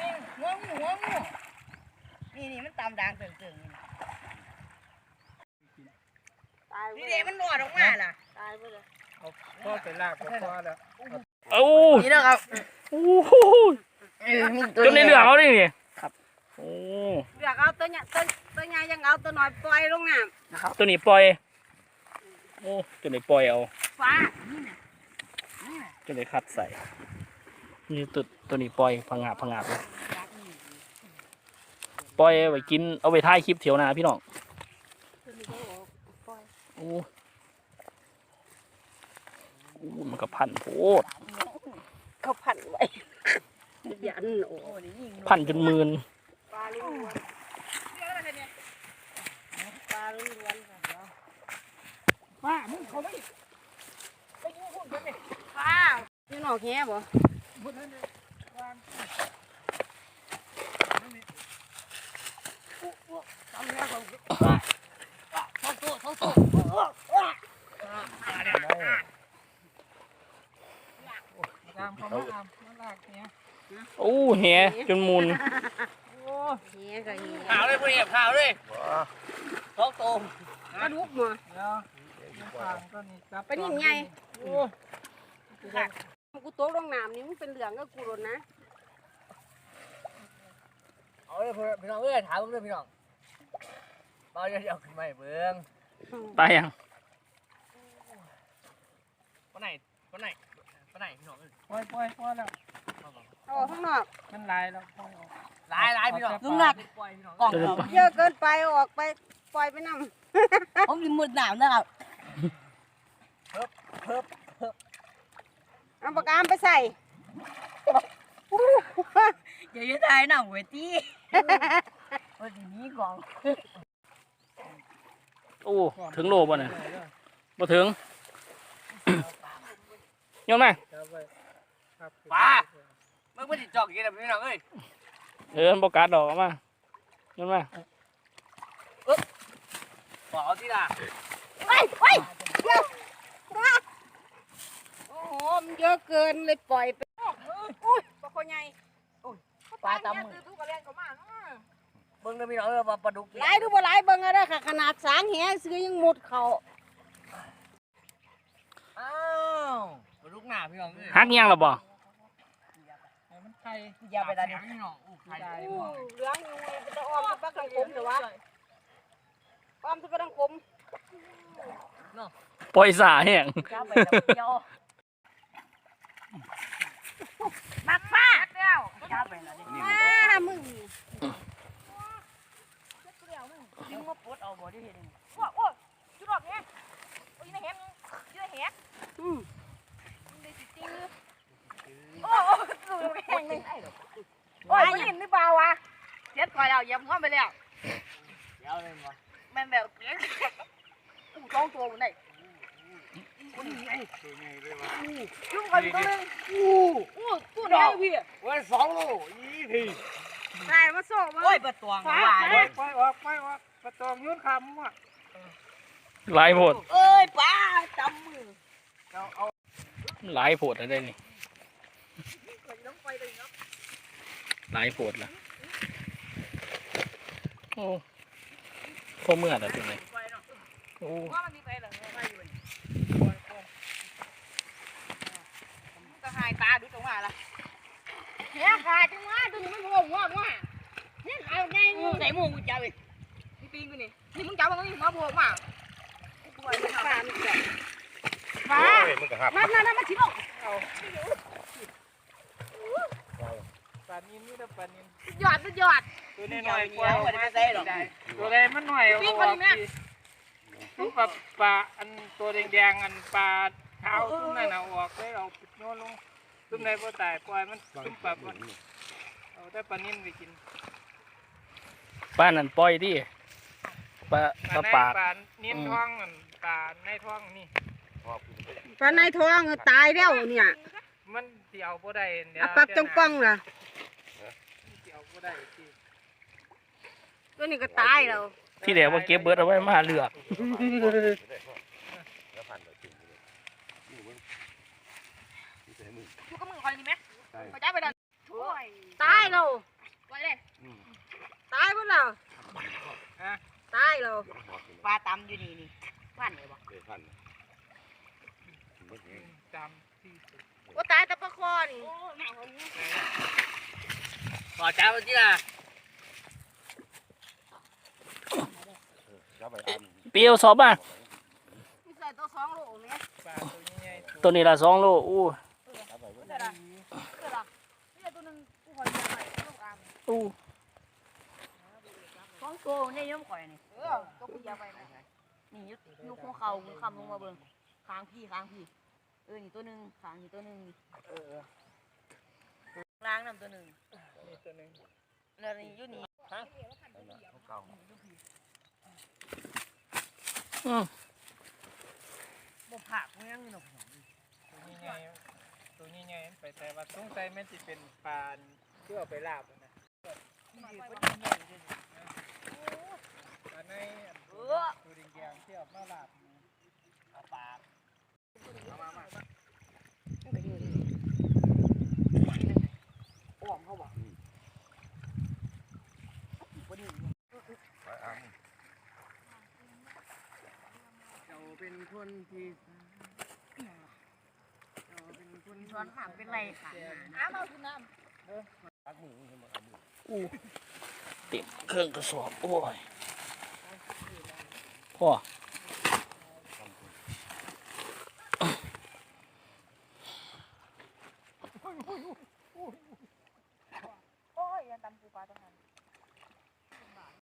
นี่หัวงูหัวงูนี่นี่มันตามด่างเติ่งตายนี่เด็มันรอดออกมาล่ะตายไปเลยพ่อไปลากก็พอแล้วโอ้นี่นะครับโหจนในเหลืองเขาดินี่ครับโอ้เลือกเอาตัวใหญ่ตัวตัวใหญ่ยังเอาตัวน้อยปล่อยลงน้ตัวนี้ปล่อยโอ้ตัวนี้ปล่อยเอาฟ้าตัวนี้คัดใส่ นี่ตัวตัวนี้ปล่อยพังงาบพังงาบเลยปล่อยไว้กินเอาไว้ถ่ายคลิปเถียวนาพี่น้องตัวนี้ก็ออกปล่อยโอ้โอ้มันก็พันโพดเขาพันไว้ยันโอ้พันจนมืนปลาล้วนปลาล้วนค่ะป้ามึงเขาไม่ฟ้าอยู่นอกแง่บ่บุญนั่นเลยวางทำแล้ว เขาโตโตโตตามเขามาตามมาลากเนี้ยโอ้แหจนมุนโอ้แง่ก็แง่ข่าวเลยพวกนี้ข่าวเลยโตโตปลาดุกมาเดี๋ยวมันทางก็นี่จับไปนี่ไงโอ้ กูตกลงน้ำนี่มันเป็นเหลืองก็กูรถนะเอาเลยพี่น้องเอ้ยถามผมเลยพี่น้องเบาเดี๋ยวๆขึ้นมาให้เบิ่งตายยังปานไหนปานไหนปานไหนพี่น้องเอ้ยปล่อยปล่อยปล่อยแล้วเอาออกข้างนอกมันลายแล้วปล่อยออกหลายหลายพี่น้องลุงนัดปล่อยพี่น้องกล่องเราเยอะเกินไปเอาออกไปปล่อยไปนำผมมีมืดหนาวนะครับเอาปากกามไปใส่อย่ายืดทายหนังเวทีวันนี้กองโอ้ถึงโลบ่เนี่ยบ่ถึงยอมไหมจับไว้ครับมึงไม่ติดจอกอย่างนี้นะพี่น้องเอ้ยเออบ่กัดดอกเอามายอมไหมบอกเอาที่ละไปไปเดี๋ยวโอ้โห มันเยอะเกินเลยปล่อยไปอุ้ยปลาคอใหญ่ปลาตำมือซื้อตุ๊กแกก็มาเนาะเบิ่งเลยพี่น้องเอ้ยว่าปลาดุกหลายดูบ่หลายเบิ่งเอาเด้อค่ะ ขนาดสางแหซื้อยังหมดเขาอ้าวปลาดุกหน้าพี่น้องเอ้ยหักยังล่ะบ่ให้มันไข่อย่าไปดันพี่น้องอู้ใครได้อู้เหลืองอยู่จะอ้อมจะปักทางคมเดี๋ยววะอ้อมจะไปทางคมปล่อยสาแห้ง อย่าไปดันเดียว มักฟาดแล้ว อย่าไปดัน มามึง ดึงมาปลดเอาบ่ได้เห็น จุดออกแหโอ้ยนะแหยืดแห อืม โอ้โอ้สู งแห้งเลยโอ้ยมันเห็นหรือเปล่าวะเจ็ดก่อนแล้วเหยียบหัวไปแล้วเดี๋ยวเลยบ่มันแบบเกลี้ยงอู้สองตัวมันได้คนนี้ไงตัวใหญ่เลยวะจุ่มกันตัวนึงอู้อู้ตัวเดียวพี่วันสองโลยี่ทีได้มาโซ่มาโอ้ยปลาตวงฟ้าว่าปล่อยปล่อยออกปล่อยออกประตองยื่นคำว่ะหลายโพดเอ้ยปลาจำมือเอาเอาหลายโพดอะไรนี่ หลายโพดละโอ้พวกเมื่อแต่เป็นไงโอ้ว่ามันมีไปเหรอไปอยู่ก็หายตาดูตรงว่าล่ะเฮ้ยขาดจังวะตัวนี้มันโง่งอกว่ะนี่เอาไงงูใส่หมูกูจับเลยนี่ปีนกูนี่นี่มึงจับมันนี่มาโผล่มาปล่อยมันฟ้ามันแบบฟ้ามันก็หับมามามาชิบออกปลานินนี่ถ้าปลานินยอดสุดยอดตัวนี่นี้หหน่น่ออยยเดีกว่ายวไม่ได้ใส่หรอกตัวใดมันหน่อยเอาออกดีทุกปลาปลาอันตัวแดงๆอันปลาเท้าตุ้มนั่นเอาออกเลยเอาโยนลงตุ้มใดบ่ตายปล่อยมันตุ้มปลาบ่เอาแต่ปลานินไปกินป้านั่นปล่อยดิปลาปลาปากปลานินท้องอันปลาในท้องนี่ปลาในท้องตายแล้วเนี่ยมันเสียวบ่ได้เดี๋ยวอะปักจังปังล่ะเสียว ตัวนี้ก็ตายแล้วที่แดกว่าเก็บเบิร์ดเอาไว้มาเลือกแล้ยนี่เว้มือคอยนี่ไหมคอยาไปดันช่วยตายแล้วเลยตายพวกเราตายแล้วปลาตำอยู่นี่นี่พันเลยบ่พันตำที่ว่าตายแต่ปลาคอนี่ ขอจ้าวันที่น่ะจับไปอันเปรี้ยวสอบมามีใส่ตัวสองโลไหมปลาตัวใหญ่ๆตัวนี้ละสองโลอู้จับไปเว้ยเดี๋ยวละเดี๋ยวละนี่ตัวนึงกูขอเลี้ยงหน่อยลูกอามอู้สองตัวเนี่ยย่อมข่อยนี่เออตัวกูเลี้ยงไปนะนี่ยุยุหัวเข่ากูคำลงมาเบิ่งค้างพี่ค้างพี่เออนี่ตัวหนึงค้างนี่ตัวหนึงนี่เออล้างน้ำตัวหนึง มีตัวหนึงแล้วนี่อยู่นี่เก่าอืมบ่ผักมันยังอยู่เนาะตัวใหญ่ๆตัวใหญ่ๆไปแต่ว่าสงสัยแม่นสิเป็นปลาเพื่อเอาไปลาบนะปลาในอันเออตัวแดงๆที่เอามาลาบเอาปลาเอามามา อ้อมเขาบอกบ่ดี ไปอัน เราเป็น คนที่เราเป็นคนช้อนหางเป็นไรค่ะน้ำเอาคือน้ตักมือมันขึ้นมาเอามืออู้เต็มเครื่องกระสอบโอ้ยพ่อำ